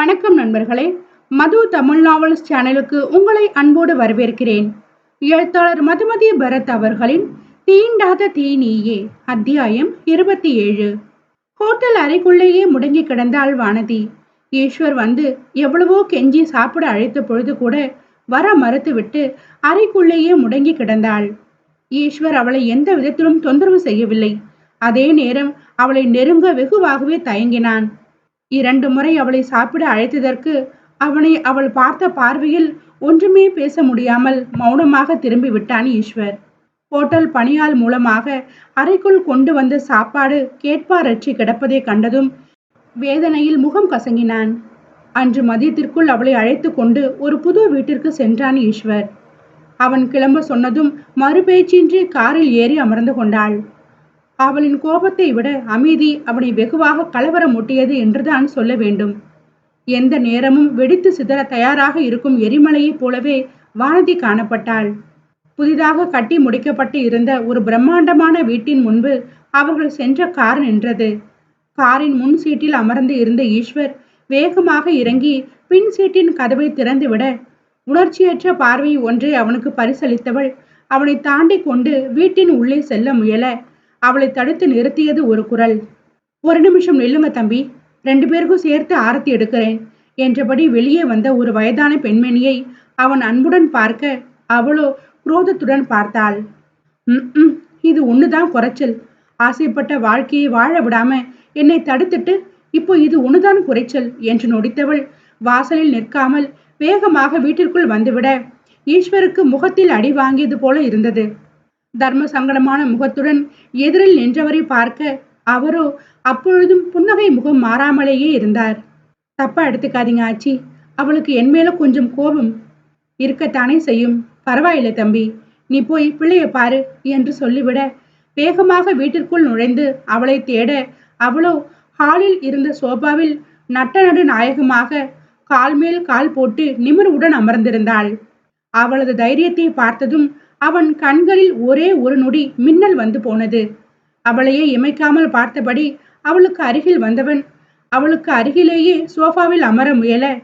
வணக்கம் நண்பர்களே. மது தமிழ் நாவல்ஸ் சேனலுக்கு உங்களை அன்போடு வரவேற்கிறேன். எழுத்தாளர் மதுமதி பரத் அவர்களின் தீண்டாத தீனியே அத்தியாயம் இருபத்தி ஏழு. ஹோட்டல் அறைக்குள்ளேயே முடங்கி கிடந்தாள் வானதி. ஈஸ்வர் வந்து எவ்வளவோ கெஞ்சி சாப்பிட அழைத்த பொழுது கூட வர மறுத்துவிட்டு அறைக்குள்ளேயே முடங்கி கிடந்தாள். ஈஸ்வர் அவளை எந்த விதத்திலும் தொந்தரவு செய்யவில்லை. அதே நேரம் அவளை நெருங்க வெகுவாகவே தயங்கினான். இரண்டு முறை அவளை சாப்பிட அழைத்ததற்கு அவனை அவள் பார்த்த பார்வையில் ஒன்றுமே பேச முடியாமல் மௌனமாக திரும்பி விட்டான் ஈஸ்வர். ஹோட்டல் பணியாள் மூலமாக அறைக்குள் கொண்டு வந்த சாப்பாடு கேட்பாரற்றி கிடப்பதை கண்டதும் வேதனையில் முகம் கசங்கினான். அன்று மதியத்திற்குள் அவளை அழைத்து கொண்டு ஒரு புது வீட்டிற்கு சென்றான் ஈஸ்வர். அவன் கிளம்ப சொன்னதும் மறுபேச்சின்றி காரில் ஏறி அமர்ந்து கொண்டாள். அவளின் கோபத்தை விட அமைதி அவனை வெகுவாக கலவரமூட்டியது என்றுதான் சொல்ல வேண்டும். எந்த நேரமும் வெடித்து சிதற தயாராக இருக்கும் எரிமலையைப் போலவே வானதி காணப்பட்டாள். புதிதாக கட்டி முடிக்கப்பட்டு இருந்த ஒரு பிரம்மாண்டமான வீட்டின் முன்பு அவர்கள் சென்ற கார் நின்றது. காரின் முன் சீட்டில் அமர்ந்து இருந்த ஈஸ்வர் வேகமாக இறங்கி பின் சீட்டின் கதவை திறந்துவிட உணர்ச்சியற்ற பார்வை ஒன்றை அவனுக்கு பரிசளித்தவள் அவனை தாண்டி கொண்டு வீட்டின் உள்ளே செல்ல முயல அவளை தடுத்து நிறுத்தியது ஒரு குரல். ஒரு நிமிஷம் நில்லுங்க தம்பி ரெண்டு பேருக்கும் சேர்த்து ஆரத்தி எடுக்கிறேன் என்றபடி வெளியே வந்த ஒரு வயதான பெண்மணியை அவன் அன்புடன் பார்க்க அவளோ குரோதத்துடன் பார்த்தாள். ம் இது ஒண்ணுதான் குறைச்சல். ஆசைப்பட்ட வாழ்க்கையை வாழ விடாம என்னை தடுத்துட்டு இப்போ இது ஒண்ணுதான் குறைச்சல் என்று நொடித்தவள் வாசலில் நிற்காமல் வேகமாக வீட்டிற்குள் வந்துவிட ஈஸ்வருக்கு முகத்தில் அடி வாங்கியது போல இருந்தது. தர்ம சங்கடமான முகத்துடன் எதிரில் நின்றவரை பார்க்க அவரோ அப்பொழுதும் புன்னகை முகம் மாறாமலேயே இருந்தார். தப்பா எடுத்துக்காதீங்க ஆச்சி. அவளுக்கு என் மேல கொஞ்சம் கோபம் இருக்கத்தானே செய்யும். பரவாயில்லை தம்பி. நீ போய் பிள்ளைய பாரு என்று சொல்லிவிட வேகமாக வீட்டிற்குள் நுழைந்து அவளை தேட அவளோ ஹாலில் இருந்த சோபாவில் நட்ட நடு நாயகமாக கால் மேல் கால் போட்டு நிமிர்வுடன் அமர்ந்திருந்தாள். அவளது தைரியத்தை பார்த்ததும் அவன் கண்களில் ஒரே ஒரு நொடி மின்னல் வந்து போனது. அவளையே இமைக்காமல் பார்த்தபடி அவளுக்கு அருகில் வந்தவன் அவளுக்கு அருகிலேயே சோஃபாவில் அமர முயல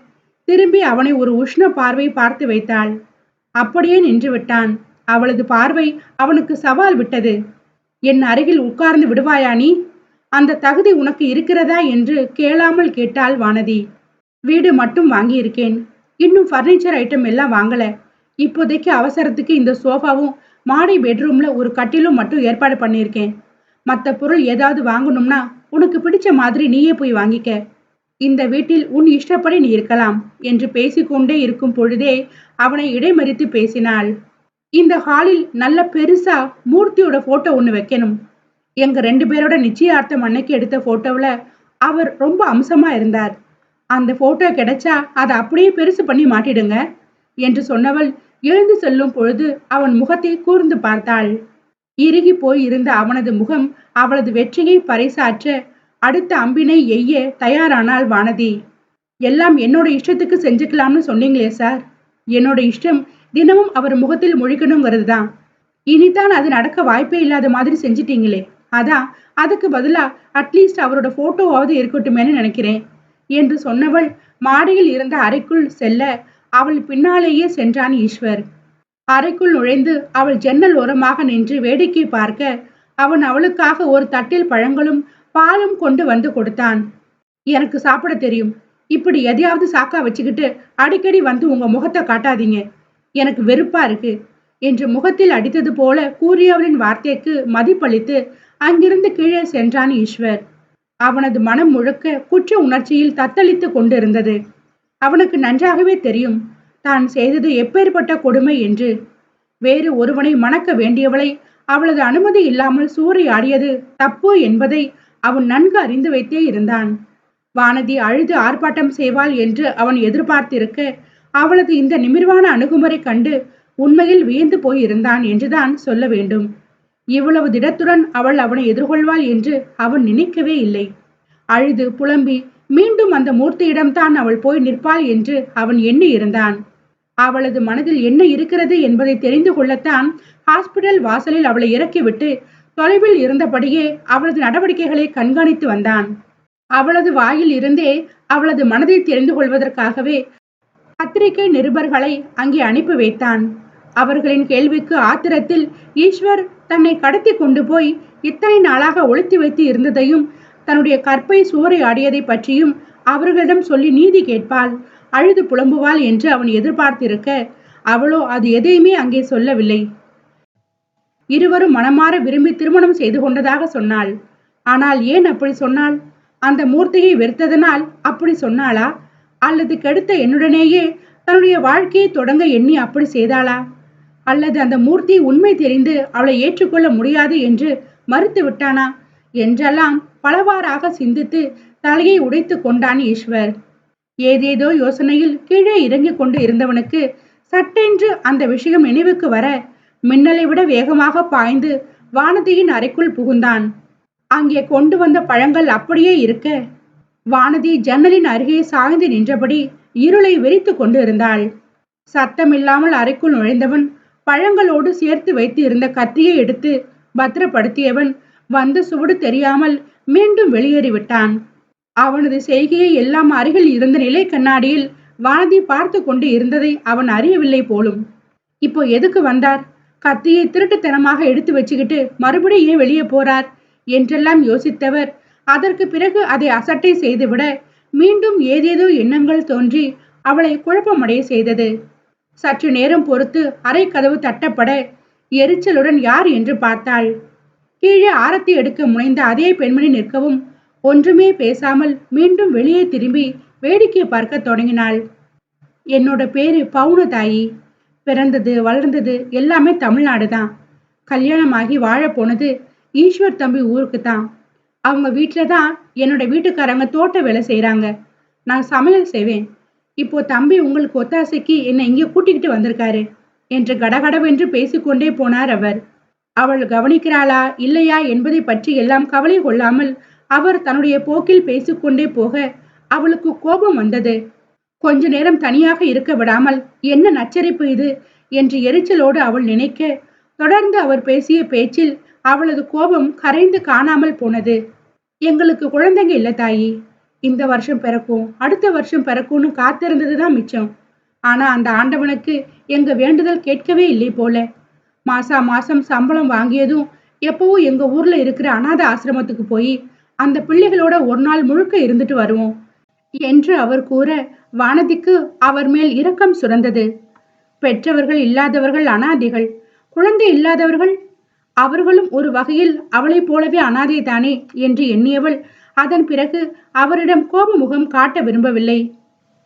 திரும்பி அவனை ஒரு உஷ்ண பார்வை பார்த்து வைத்தாள். அப்படியே நின்று விட்டான். அவளது பார்வை அவனுக்கு சவால் விட்டது. என் அருகில் உட்கார்ந்து விடுவாயா நீ? அந்த தகுதி உனக்கு இருக்கிறதா? என்று கேளாமல் கேட்டாள் வானதி. வீடு மட்டும் வாங்கியிருக்கேன். இன்னும் ஃபர்னிச்சர் ஐட்டம் எல்லாம் வாங்கல. இப்போதைக்கு அவசரத்துக்கு இந்த சோஃபாவும் மாடி பெட்ரூம்ல ஒரு கட்டிலும் மட்டும் ஏற்பாடு பண்ணியிருக்கேன். மற்ற பொருள் ஏதாவது வாங்கணும்னா உனக்கு பிடிச்ச மாதிரி நீயே போய் வாங்கிக்க. இந்த வீட்டில் உன் இஷ்டப்படி நீ இருக்கலாம் என்று பேசிக்கொண்டே இருக்கும் பொழுதே அவனை இடைமறித்து பேசினாள். இந்த ஹாலில் நல்ல பெருசா மூர்த்தியோட போட்டோ ஒன்று வைக்கணும். எங்க ரெண்டு பேரோட நிச்சயார்த்தம் அன்னைக்கு எடுத்த போட்டோவில் அவர் ரொம்ப அம்சமா இருந்தார். அந்த போட்டோ கிடைச்சா அதை அப்படியே பெருசு பண்ணி மாட்டிடுங்க என்று சொன்னவள் எழுந்து செல்லும் பொழுது அவன் முகத்தை கூர்ந்து பார்த்தாள். இறுகி போய் இருந்த அவனது முகம் அவளது வெற்றியை பறைசாற்ற அடுத்த அம்பினை எய்ய தயாரானாள் வானதி. எல்லாம் என்னோட இஷ்டத்துக்கு செஞ்சுக்கலாம்னு சொன்னீங்களே சார். என்னோட இஷ்டம் தினமும் அவர் முகத்தில் முழிக்கணுங்கிறது தான் இனிதான் அது நடக்க வாய்ப்பே இல்லாத மாதிரி செஞ்சிட்டீங்களே. அதான் அதுக்கு பதிலா அட்லீஸ்ட் அவரோட போட்டோவாவது இருக்கட்டுமேனு நினைக்கிறேன் என்று சொன்னவள் மாடியில் இருந்த அறைக்குள் செல்ல அவள் பின்னாலேயே சென்றான் ஈஸ்வர். அறைக்குள் நுழைந்து அவள் ஜன்னல் ஓரமாக நின்று வேடிக்கை பார்க்க அவன் அவளுக்காக ஒரு தட்டில் பழங்களும் பாலும் கொண்டு வந்து கொடுத்தான். எனக்கு சாப்பிட தெரியும். இப்படி எதையாவது சாக்கா வச்சுக்கிட்டு அடிக்கடி வந்து உங்க முகத்தை காட்டாதீங்க. எனக்கு வெறுப்பா இருக்கு என்று முகத்தில் அடித்தது போல கூறியவளின் வார்த்தைக்கு மதிப்பளித்து அங்கிருந்து கீழே சென்றான் ஈஸ்வர். அவனது மனம் முழுக்க குற்ற உணர்ச்சியில் தத்தளித்து கொண்டிருந்தது. அவனுக்கு நன்றாகவே தெரியும். தான் செய்தது எப்பேற்பட்ட கொடுமை என்று. வேறு ஒருவனை மணக்க வேண்டியவளை அவளது அனுமதி இல்லாமல் சூறையாடியது தப்பு என்பதை அவன் நன்கு அறிந்து வைத்தே இருந்தான். வானதி அழுது ஆர்ப்பாட்டம் செய்வாள் என்று அவன் எதிர்பார்த்திருக்க அவளது இந்த நிமிர்வான அணுகுமுறை கண்டு உண்மையில் வியந்து போயிருந்தான் என்றுதான் சொல்ல வேண்டும். இவ்வளவு திடத்துடன் அவள் அவனை எதிர்கொள்வாள் என்று அவன் நினைக்கவே இல்லை. அழுது புலம்பி மீண்டும் அந்த மூர்த்தியிடம்தான் அவள் போய் நிற்பாள் என்று அவன் எண்ணி இருந்தான் அவளது மனதில் என்ன இருக்கிறது என்பதை தெரிந்து கொள்ளத்தான் ஹாஸ்பிடல் வாசலில் அவளை இறக்கிவிட்டு தொலைவில் இருந்தபடியே அவளது நடவடிக்கைகளை கண்காணித்து வந்தான். அவளது வாயில் இருந்தே அவளது மனதை தெரிந்து கொள்வதற்காகவே பத்திரிகை நிருபர்களை அங்கே அனுப்பி வைத்தான். அவர்களின் கேள்விக்கு ஆத்திரத்தில் ஈஸ்வர் தன்னை கடத்தி கொண்டு போய் இத்தனை நாளாக ஒழித்து வைத்து இருந்ததையும் தன்னுடைய கற்பை சூறை ஆடியதை பற்றியும் அவர்களிடம் சொல்லி நீதி கேட்பாள். அழுது புலம்புவாள் என்று அவன் எதிர்பார்த்திருக்க அவளோ அது எதையுமே அங்கே சொல்லவில்லை. இருவரும் மனமாற விரும்பி திருமணம் செய்து கொண்டதாக சொன்னாள். ஆனால் ஏன் அப்படி சொன்னாள்? அந்த மூர்த்தியை வெறுத்ததனால் அப்படி சொன்னாளா? அல்லது கெடுத்த என்னுடனேயே தன்னுடைய வாழ்க்கையை தொடங்க எண்ணி அப்படி செய்தாளா? அல்லது அந்த மூர்த்தி உண்மை தெரிந்து அவளை ஏற்றுக்கொள்ள முடியாது என்று மறுத்து விட்டானா? என்றெல்லாம் பலவாறாக சிந்தித்து தலையை உடைத்து கொண்டான் ஈஸ்வர். ஏதேதோ யோசனையில் கீழே இறங்கிக் கொண்டு இருந்தவனுக்கு சட்டென்று அந்த விஷயம் நினைவுக்கு வர மின்னலை விட வேகமாக பாய்ந்து வானதியின் அறைக்குள் புகுந்தான். அங்கே கொண்டு வந்த பழங்கள் அப்படியே இருக்க வானதி ஜன்னலின் அருகே சாய்ந்து நின்றபடி இருளை வெறித்து கொண்டு இருந்தாள் சத்தமில்லாமல் அறைக்குள் நுழைந்தவன் பழங்களோடு சேர்த்து வைத்து இருந்த கத்தியை எடுத்து பத்திரப்படுத்தியவன் வந்த சுவடு தெரியாமல் மீண்டும் வெளியேறிவிட்டான் அவனது செய்கையை எல்லாம் அருகில் இருந்த நிலை கண்ணாடியில் வானதி பார்த்து கொண்டு இருந்ததை அவன் அறியவில்லை போலும். இப்போ எதுக்கு வந்தார்? கத்தியை திருட்டுத்தனமாக எடுத்து வச்சுக்கிட்டு மறுபடியும் ஏன் வெளியே போறார்? என்றெல்லாம் யோசித்தவர். அதற்கு பிறகு அதை அசட்டை செய்துவிட மீண்டும் ஏதேதோ எண்ணங்கள் தோன்றி அவளை குழப்பமடைய செய்தது. சற்று நேரம் பொறுத்து அறை கதவு தட்டப்பட எரிச்சலுடன் யார் என்று பார்த்தாள். கீழே ஆரத்தி எடுக்க முனைந்த அதே பெண்மணி நிற்கவும் ஒன்றுமே பேசாமல் மீண்டும் வெளியே திரும்பி வேடிக்கை பார்க்க தொடங்கினாள். என்னோட பேரு பவுனதாயி. பிறந்தது வளர்ந்தது எல்லாமே தமிழ்நாடு தான். கல்யாணமாகி வாழ போனது ஈஸ்வர் தம்பி ஊருக்கு தான். அவங்க வீட்டில் தான் என்னோட வீட்டுக்காரங்க தோட்ட வேலை செய்கிறாங்க நான் சமையல் செய்வேன். இப்போ தம்பி உங்களுக்கு ஒத்தாசைக்கு என்னை இங்கே கூட்டிக்கிட்டு வந்திருக்காரு. என்று கடகடவென்று பேசிக்கொண்டே போனார் அவர். அவள் கவனிக்கிறாளா இல்லையா என்பதை பற்றி எல்லாம் கவலை கொள்ளாமல் அவர் தன்னுடைய போக்கில் பேசிக்கொண்டே போக அவளுக்கு கோபம் வந்தது. கொஞ்ச நேரம் தனியாக இருக்க விடாமல் என்ன நச்சரிப்பு இது? என்று எரிச்சலோடு அவள் நினைக்க தொடர்ந்து அவர் பேசிய பேச்சில் அவளது கோபம் கரைந்து காணாமல் போனது. எங்களுக்கு குழந்தைங்க இல்லை தாயி. இந்த வருஷம் பிறக்கும் அடுத்த வருஷம் பிறக்கும்னு காத்திருந்தது தான் மிச்சம். ஆனா அந்த ஆண்டவனுக்கு எங்க வேண்டுதல் கேட்கவே இல்லை போல. மாசா மாசம் சம்பளம் வாங்கியதும் எப்பவும் எங்க ஊர்ல இருக்கிற அனாத ஆசிரமத்துக்கு போய் அந்த பிள்ளைகளோட ஒரு நாள் முழுக்க இருந்துட்டு வருவோம் என்று அவர் கூற வானதிக்கு அவர் மேல் இரக்கம் சுரந்தது. பெற்றவர்கள் இல்லாதவர்கள் அனாதைகள் குழந்தை இல்லாதவர்கள் அவர்களும் ஒரு வகையில் அவளைப் போலவே அனாதை தானே என்று எண்ணியவள் அதன் பிறகு அவரிடம் கோப முகம் காட்ட விரும்பவில்லை.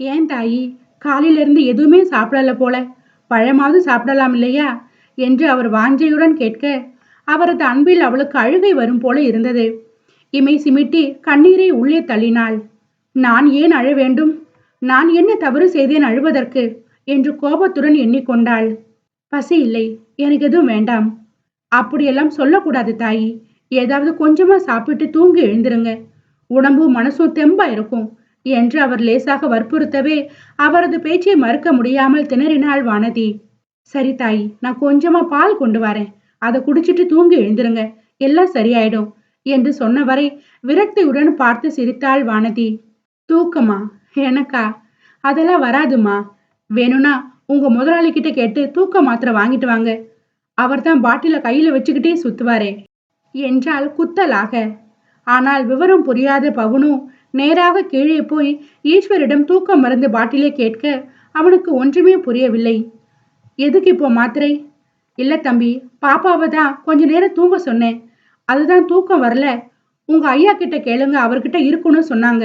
ஏன் தாயி காலையிலிருந்து எதுவுமே சாப்பிடல போல? பழமாவது சாப்பிடலாம் இல்லையா? என்று அவர் வாஞ்சையுடன் கேட்க அவரது அன்பில் அவளுக்கு அழுகை வரும் போல இருந்தது இமை சிமிட்டி கண்ணீரை உள்ளே தள்ளினாள். நான் ஏன் அழ வேண்டும்? நான் என்ன தவறு செய்தேன் அழுவதற்கு என்று கோபத்துடன் எண்ணிக்கொண்டாள். பசி இல்லை எனக்கு எதுவும் வேண்டாம். அப்படியெல்லாம் சொல்லக்கூடாது தாயி. ஏதாவது கொஞ்சமா சாப்பிட்டு தூங்கி எழுந்திருங்க. உடம்பு மனசும் தெம்பா இருக்கும் என்று அவர் லேசாக வற்புறுத்தவே அவரது பேச்சை மறுக்க முடியாமல் திணறினாள் வானதி. சரி தாயி நான் கொஞ்சமா பால் கொண்டு வரேன். அதை குடிச்சிட்டு தூங்கி எழுந்திருங்க. எல்லாம் சரியாயிடும் என்று சொன்னவரை விரக்தியுடன் பார்த்து சிரித்தாள் வானதி. தூக்கமா? எனக்கா? அதெல்லாம் வராதுமா? வேணும்னா உங்க முதலாளி கிட்ட கேட்டு தூக்க மாத்திரை வாங்கிட்டு வாங்க. அவர் தான் பாட்டில கையில வச்சுக்கிட்டே சுத்துவாரே என்றால் குத்தலாக. ஆனால் விவரம் புரியாத பவுனு நேராக கீழே போய் ஈஸ்வரிடம் தூக்க மருந்து பாட்டிலே கேட்க அவனுக்கு ஒன்றுமே புரியவில்லை. எதுக்கு இப்போ மாத்திரை? இல்லை தம்பி பாப்பாவை தான் கொஞ்ச நேரம் தூங்க சொன்னேன். அதுதான் தூக்கம் வரல. உங்க ஐயா கிட்ட கேளுங்க அவர்கிட்ட இருக்குன்னு சொன்னாங்க.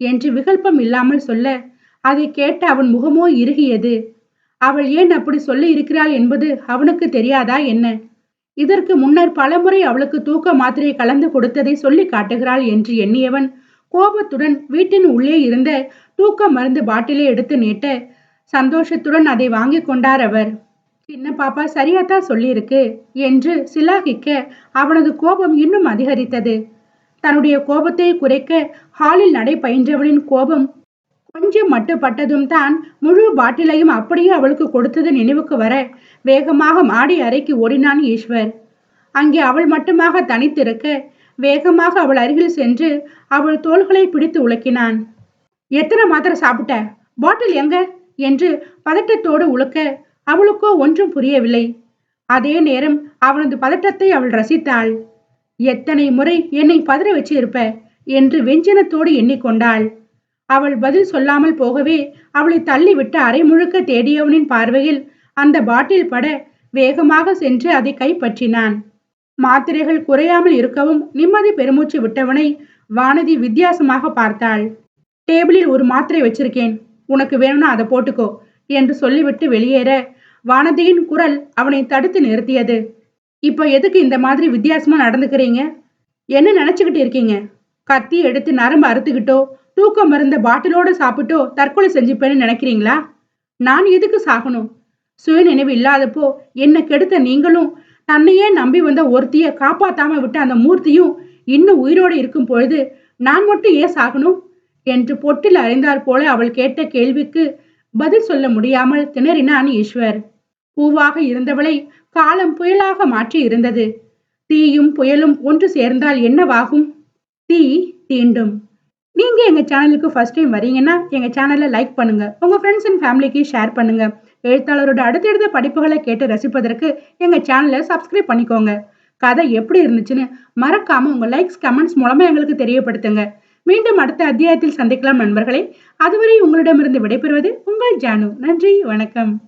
என்று விகல்பம் இல்லாமல் சொல்ல அதை கேட்ட அவன் முகமோ இறுகியது. அவள் ஏன் அப்படி சொல்லி இருக்கிறாள் என்பது அவனுக்கு தெரியாதா என்ன? இதற்கு முன்னர் பலமுறை அவளுக்கு தூக்க மாத்திரை கலந்து கொடுத்ததை சொல்லி காட்டுகிறாள் என்று எண்ணியவன் கோபத்துடன் வீட்டின் உள்ளே இருந்த தூக்க மருந்து பாட்டிலை எடுத்து நீட்ட சந்தோஷத்துடன் அதை வாங்கி கொண்டார் அவர். சின்ன பாப்பா சரியாத்தான் சொல்லியிருக்கு என்று சிலாகிக்க அவனது கோபம் இன்னும் அதிகரித்தது. தன்னுடைய கோபத்தை குறைக்க ஹாலில் நடை பயின்றவளின் கோபம் கொஞ்சம் மட்டுப்பட்டதும் தான் முழு பாட்டிலையும் அப்படியே அவளுக்கு கொடுத்தது நினைவுக்கு வர வேகமாக மாடி அறைக்கு ஓடினான் ஈஸ்வர். அங்கே அவள் மட்டுமாக தனித்திருக்க வேகமாக அவள் அருகில் சென்று அவள் தோள்களை பிடித்து உலக்கினான். எத்தனை மாத்திரை சாப்பிட்ட? பாட்டில் எங்க? என்று பதட்டத்தோடு உழுக்க அவளுக்கோ ஒன்றும் புரியவில்லை. அதே நேரம் அவனது பதட்டத்தை அவள் ரசித்தாள். எத்தனை முறை என்னை பதற வச்சு இருப்ப என்று வெஞ்சனத்தோடு எண்ணிக்கொண்டாள். அவள் பதில் சொல்லாமல் போகவே அவளை தள்ளிவிட்டு அரை முழுக்க தேடியவனின் பார்வையில் அந்த பாட்டில் பட வேகமாக சென்று அதை கைப்பற்றினான். மாத்திரைகள் குறையாமல் இருக்கவும் நிம்மதி பெருமூச்சு விட்டவனை வானதி வித்தியாசமாக பார்த்தாள். டேபிளில் ஒரு மாத்திரை வச்சிருக்கேன். உனக்கு வேணும்னா அதை போட்டுக்கோ என்று சொல்லிவிட்டு வெளியேற வானதியின் குரல் அவனை தடுத்து நிறுத்தியது. இப்போ எதுக்கு இந்த மாதிரி வித்தியாசமா நடந்துக்கிறீங்க? என்ன நினைச்சுக்கிட்டு இருக்கீங்க? கத்தி எடுத்து நரம்பு அறுத்துக்கிட்டோ தூக்கம் மருந்த பாட்டிலோட சாப்பிட்டோ தற்கொலை செஞ்சுப்பேன்னு நினைக்கிறீங்களா? நான் எதுக்கு சாகணும்? சுயநினைவு இல்லாதப்போ என்னை கெடுத்த நீங்களும் தன்னையே நம்பி வந்த ஒருத்திய காப்பாத்தாம விட்ட அந்த மூர்த்தியும் இன்னும் உயிரோடு இருக்கும் பொழுது நான் மட்டும் ஏன் சாகணும்? என்று பொட்டில் அறிந்தாற் போல அவள் கேட்ட கேள்விக்கு பதில் சொல்ல முடியாமல் திணறினான் ஈஸ்வர். பூவாக இருந்தவளை காலம் புயலாக மாற்றி இருந்தது. தீயும் புயலும் ஒன்று சேர்ந்தால் என்னவாகும்? தீ தீண்டும். நீங்க எங்க சேனலுக்கு ஃபர்ஸ்ட் டைம் வரீங்கன்னா எங்க சேனலை லைக் பண்ணுங்க. உங்க ஃப்ரெண்ட்ஸ் அண்ட் ஃபேமிலிக்கு ஷேர் பண்ணுங்க. எழுத்தாளரோட அடுத்தடுத்த படிப்புகளை கேட்டு ரசிப்பதற்கு எங்க சேனலை சப்ஸ்கிரைப் பண்ணிக்கோங்க. கதை எப்படி இருந்துச்சுன்னு மறக்காம உங்க லைக்ஸ் கமெண்ட்ஸ் மூலமா எங்களுக்கு தெரியப்படுத்துங்க. மீண்டும் அடுத்த அத்தியாயத்தில் சந்திக்கலாம் நண்பர்களே. அதுவரை உங்களிடமிருந்து விடைபெறுவது உங்கள் ஜானு. நன்றி வணக்கம்.